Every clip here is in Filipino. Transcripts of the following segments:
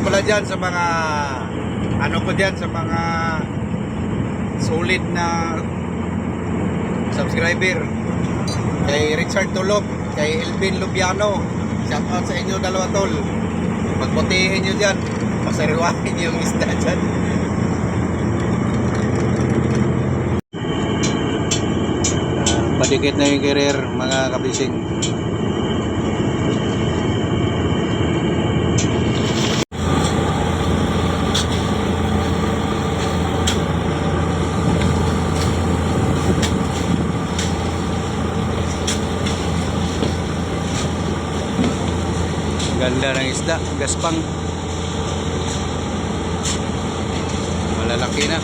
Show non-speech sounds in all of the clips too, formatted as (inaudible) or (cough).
out pala dyan sa mga ano ko dyan sa mga solid na subscriber. Kay Richard Tulog kay Elvin Lubiano. Shout out sa inyo dalawa tol. Pagputihin nyo dyan. Pasariwahin yung isda dyan. Padikit na yung career mga kabising Ganda ng isda, gaspang. Malalaki na.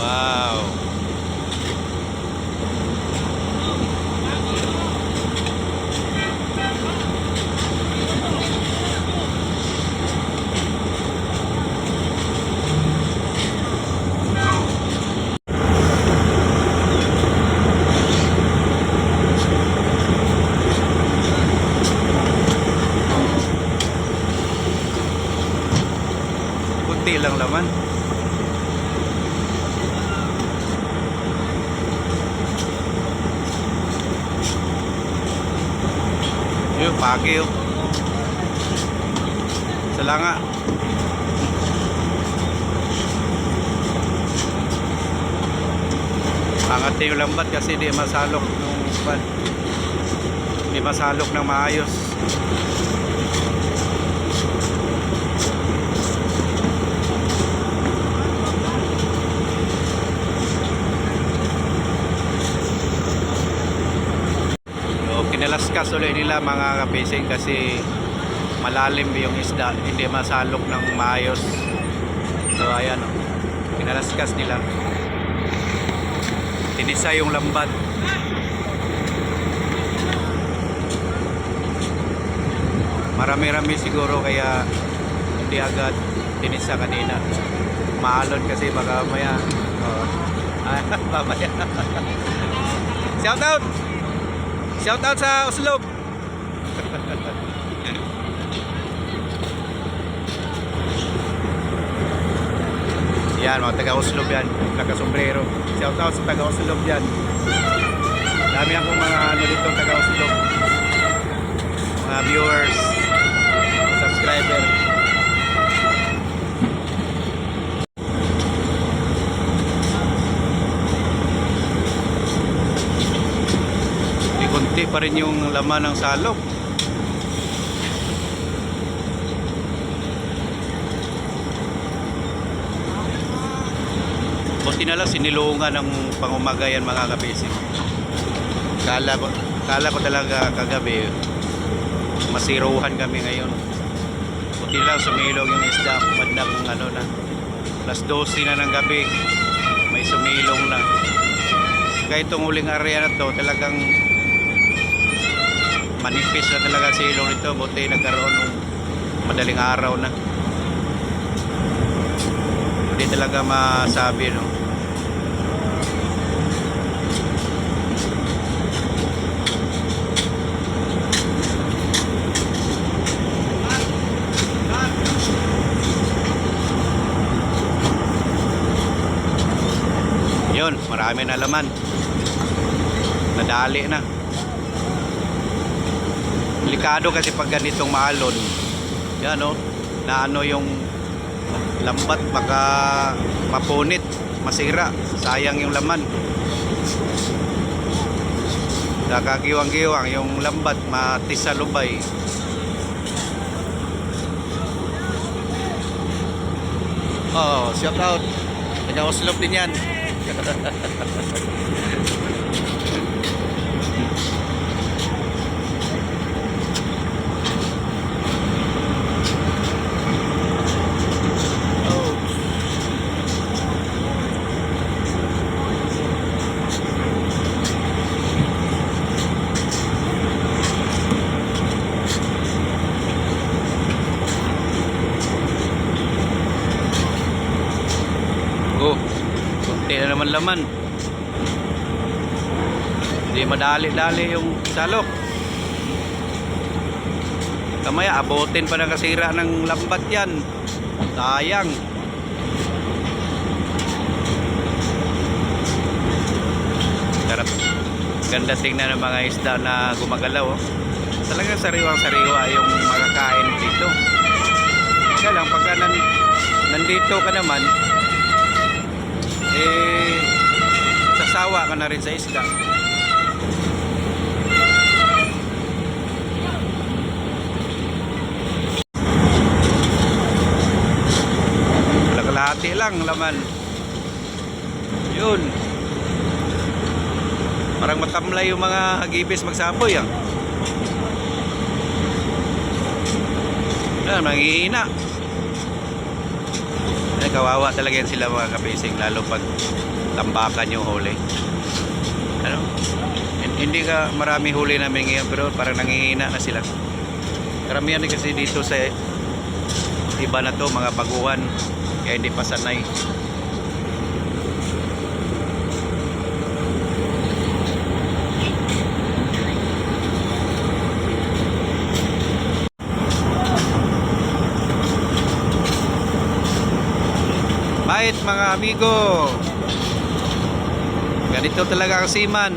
Wow. Kunti lang laman. Yun, pagi yun. Salanga. Angat din yung lambat kasi di masalok ng pan. Di masalok ng maayos. Ulit nila mga kapising kasi malalim yung isda, hindi masalok ng maayos. So ayan, oh. kinalaskas nila. Tinisa yung lambat. Marami-rami siguro kaya hindi agad tinisa kanina. Maalon kasi baka maya. Oh. (laughs) Mamaya. Shout out! Shout out sa Oslob. yan, mga taga Oslob yan. Taga Sombrero. Shout out sa taga Oslob yan. Dami akong mga ano dito taga Oslob. Mga viewers, subscriber. Kunti pa rin yung laman ng salok. Buti na lang sinilungan ng pangumagayan mga kabisi. Kala kala ko talaga kagabi masiruhan kami ngayon. Na lang sumilong yung isda bandang ano na. Plus 12 na ng gabi. May sumilong na. Kaya itong huling area na to talagang manipis na talaga sa ilong nito. Buti nagkaroon ng madaling araw na. Hindi talaga masabi no? Yun marami na laman. Nadali na delikado kasi pag ganitong maalon yan o na ano yung lambat baka mapunit masira sayang yung laman. Nakagiwang-giwang yung lambat matis sa lubay. Oh shout out. Taga Oslo din yan (laughs) Naman laman. Hindi madali-dali yung salok. Kamaya, abutin pa na kasira ng lambat yan. Sayang. Sarap. Ganda tingnan ng mga isda na gumagalaw. Oh. Talagang sariwang-sariwa yung makakain dito. Kaya lang, pagka nan, nandito ka naman, eh, sasawa ka na rin sa isda. Kalahati lang laman. Yun. Parang matamlay yung mga hagibis magsaboy ah. Manghihina. Kawawa talaga yan sila mga kapising, lalo pag tambakan yung huli. Ano? Hin- Hindi ka marami huli namin ngayon, pero parang nanghihina na sila. Karamihan din kasi dito sa iba na to, mga baguhan, kaya hindi pa sanay. Bait mga amigo. Ganito talaga ang seaman.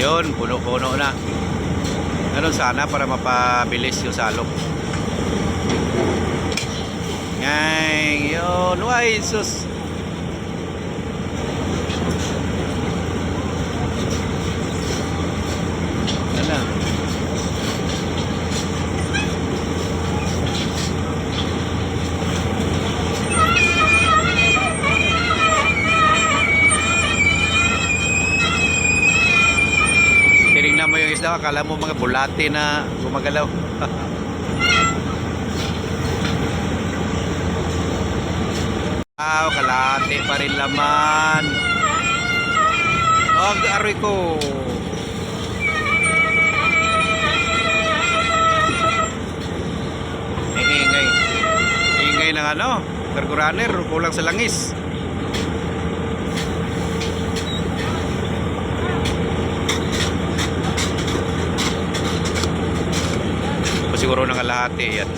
Yun, puno-puno na. Ganun sana para mapabilis yung salok. Ngay, yun. Why, sus. Ano? Isda, akala mo mga bulate na gumagalaw. Wow, (laughs) kalate pa rin laman. Og aroy ko. Ingay. Ingay ng ano, cargo runner, kulang sa langis. Siguro ng kalahati yan.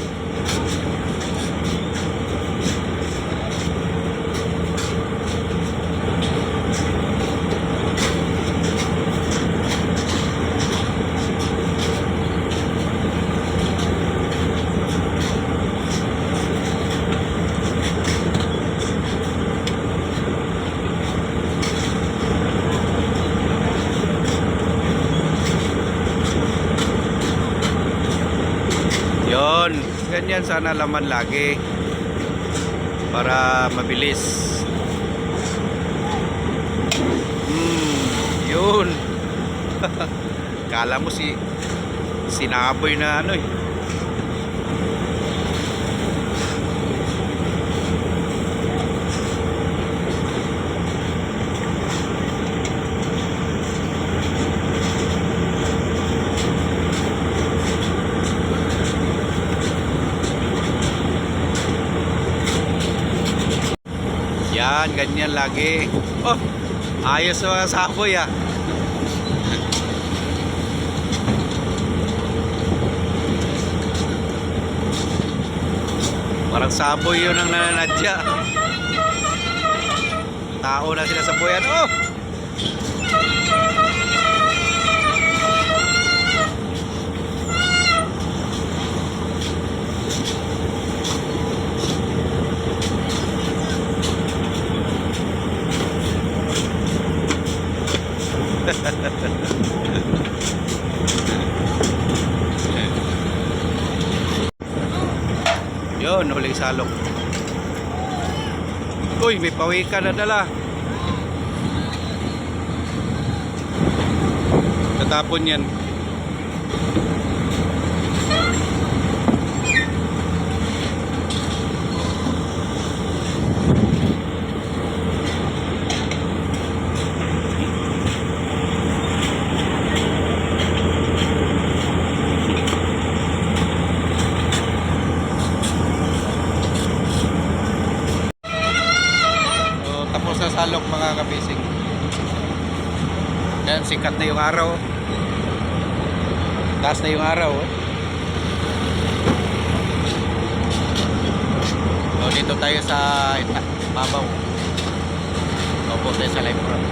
Ganyan sana laman lagi para mabilis. Hmm, yun. (laughs) Kala mo si sinaboy na ano eh. Yan, ganyan lagi. Oh, ayos mga saboy ah. Parang saboy yun ang nananadya. Tao na sila sa buyan. Oh! Yun, huling salok. Uy, may pawikan na dala. Tatapon yan. mga kapising. Yan, sikat na yung araw. Taas na yung araw. oh. So, dito tayo sa babaw. Opo tayo sa live front.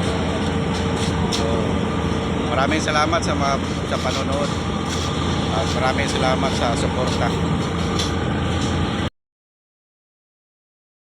So, maraming salamat sa mga sa panonood. At maraming salamat sa suporta.